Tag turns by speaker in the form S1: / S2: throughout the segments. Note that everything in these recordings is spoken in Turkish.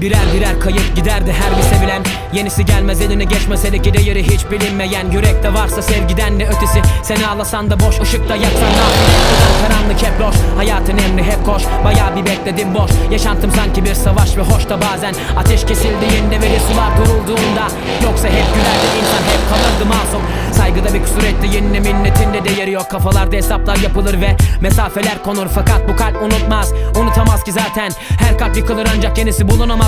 S1: Birer birer kayıp giderdi her bir sevilen. Yenisi gelmez eline geçmese ki değeri hiç bilinmeyen. Yürekte varsa sevgiden ne ötesi. Seni ağlasan da boş ışıkta yaksan Ulan karanlık hep loş Hayatın emri hep koş. Baya bir bekledim boş. Yaşantım sanki bir savaş ve hoş da bazen. Ateş kesildiğinde ve sular durulduğunda Yoksa hep gülerdi insan hep kalırdı masum. Saygıda bir kusur etti yine minnetinde değeri yok. Kafalarda hesaplar yapılır ve mesafeler konur. Fakat bu kalp unutmaz unutamaz ki zaten. Her kalp yıkılır ancak yenisi bulunamaz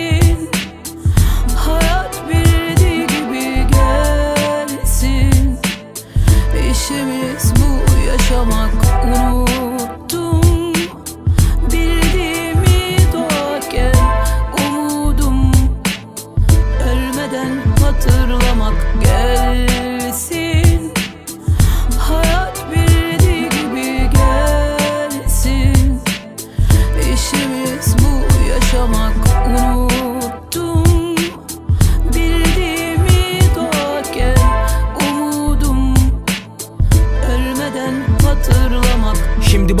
S1: the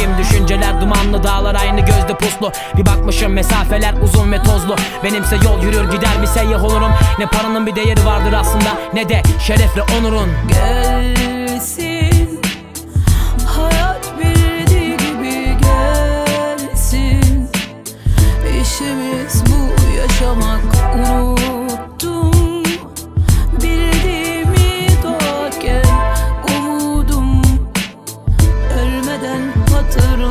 S1: Düşünceler dumanlı dağlar aynı gözde puslu. Bir bakmışım mesafeler uzun ve tozlu. Benimse yol yürür gider bir seyyah olurum? Ne paranın bir değeri vardır aslında ne de şerefle onurun.
S2: Gelsin Ölmeden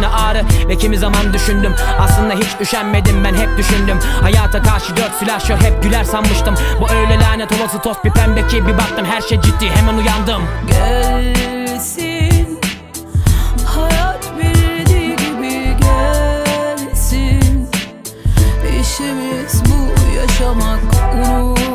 S1: yerine ağrı Ve kimi zaman düşündüm. Aslında hiç üşenmedim ben hep düşündüm. Hayata karşı dört silahşör hep güler sanmıştım. Bu öyle lanet olası toz bir pembe ki bir baktım her şey ciddi hemen uyandım.
S2: Gelsin Hayat bildiği gibi gelsin. İşimiz bu yaşamak unuttum